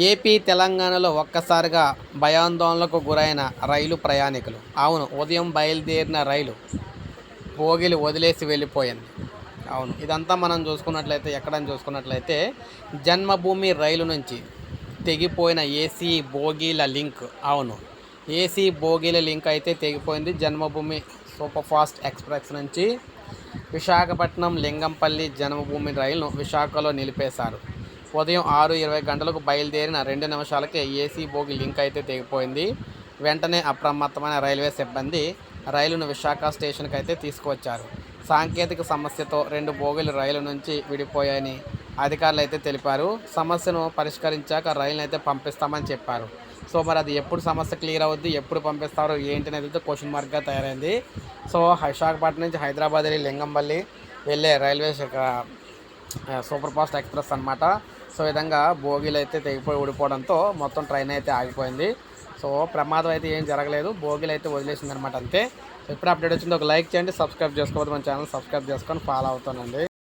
AP తెలంగాణలో ఒక్కసారిగా భయాందోళనకు గురైన రైలు ప్రయాణికులు. అవును ఉదయం బయలుదేరిన రైలు భోగిలు వదిలేసి వెళ్ళిపోయింది. అవును ఇదంతా మనం చూసుకున్నట్లయితే ఎక్కడని చూసుకున్నట్లయితే జన్మభూమి రైలు నుంచి తెగిపోయిన ఏసీ బోగీల లింక్. అవును ఏసీ బోగీల లింక్ అయితే తెగిపోయింది జన్మభూమి సూపర్ ఫాస్ట్ ఎక్స్ప్రెస్ నుంచి విశాఖపట్నం లింగంపల్లి జన్మభూమి రైలును విశాఖలో నిలిపేశారు. ఉదయం ఆరు ఇరవై గంటలకు బయలుదేరిన రెండు నిమిషాలకే ఏసీ బోగి లింక్ అయితే తెగిపోయింది. వెంటనే అప్రమత్తమైన రైల్వే సిబ్బంది రైలును విశాఖ స్టేషన్కి అయితే తీసుకువచ్చారు. సాంకేతిక సమస్యతో రెండు బోగిలు రైలు నుంచి విడిపోయాయని అధికారులు అయితే తెలిపారు. సమస్యను పరిష్కరించాక రైలును అయితే పంపిస్తామని చెప్పారు. సో మరి అది ఎప్పుడు సమస్య క్లియర్ అవుద్ది ఎప్పుడు పంపిస్తారు ఏంటి అనేది అయితే క్వశ్చన్ మార్క్గా తయారైంది. సో విశాఖపట్నం నుంచి హైదరాబాద్ వెళ్ళి లింగంపల్లి వెళ్ళే రైల్వే శాఖ సూపర్ ఫాస్ట్ ఎక్స్ప్రెస్ అనమాట సో ఈ విధంగా బోగీలు అయితే తెగిపోయి ఊడిపోవడంతో మొత్తం ట్రైన్ అయితే ఆగిపోయింది. సో ప్రమాదం అయితే ఏం జరగలేదు. బోగీలు అయితే వదిలేసింది అనమాట అంతే. ఎప్పుడు అప్డేట్ వచ్చిందో. ఒక లైక్ చేయండి సబ్స్క్రైబ్ చేసుకోవద్దు మన ఛానల్ సబ్స్క్రైబ్ చేసుకొని ఫాలో అవుతానండి.